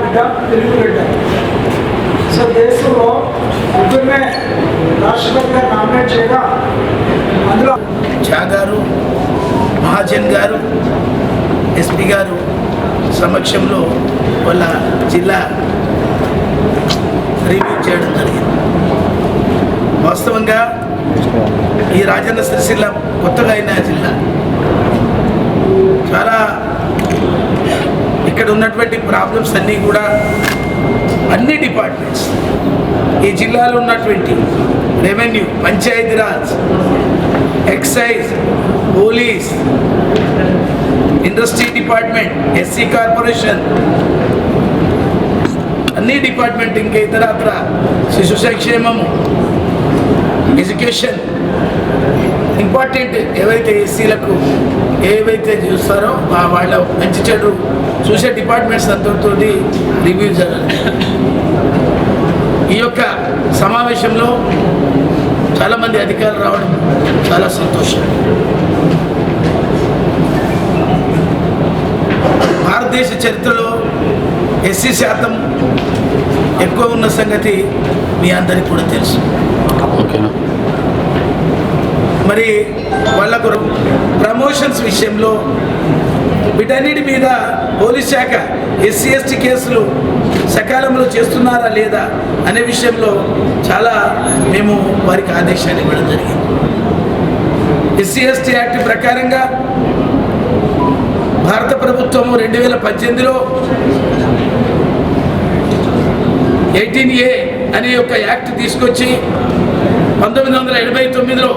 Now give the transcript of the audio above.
బిడ్డ తెలుగు బిడ్డ సో దేశంలో ముగ్గురినే రాష్ట్రపతిగా నామినేట్ చేయగా అందులో షా గారు మహాజన్ గారు ఎస్పీ గారు సమక్షంలో వాళ్ళ జిల్లా రివ్యూ చేయడం జరిగింది. వాస్తవంగా ఈ రాజన్న సిరిసిల్ల కొత్తగా అయిన జిల్లా. చాలా ఇక్కడ ఉన్నటువంటి ప్రాబ్లమ్స్ అన్నీ కూడా అన్ని డిపార్ట్మెంట్స్ ఈ జిల్లాలో ఉన్నటువంటి revenue Panchayati Raj excise police industry department SC corporation అన్ని డిపార్ట్మెంట్ ఇంకా ఇతరత్ర శిశు సంక్షేమము ఎడ్యుకేషన్ ఇంపార్టెంట్ ఏవైతే ఎస్సీలకు ఏవైతే చూస్తారో ఆ వాళ్ళ మంచి చెడు చూసే డిపార్ట్మెంట్స్ అందరితో రివ్యూ జరగాలి. ఈ యొక్క సమావేశంలో చాలామంది అధికారులు రావడం చాలా సంతోషం. భారతదేశ చరిత్రలో ఎస్సీ శాతం ఎక్కువ ఉన్న సంగతి మీ అందరికీ కూడా తెలుసు. ఓకేనా? మరి వాళ్ళకు ప్రమోషన్స్ విషయంలో వీటన్నిటి మీద పోలీస్ శాఖ ఎస్సీ ఎస్టీ కేసులు సకాలంలో చేస్తున్నారా లేదా అనే విషయంలో చాలా మేము వారికి ఆదేశాలు ఇవ్వడం జరిగింది. ఎస్సీ ఎస్టీ యాక్ట్ ప్రకారంగా భారత ప్రభుత్వం రెండు వేల పద్దెనిమిదిలో ఎయిటీన్ ఏ అనే ఒక యాక్ట్ తీసుకొచ్చి పంతొమ్మిది వందల ఎనభై తొమ్మిదిలో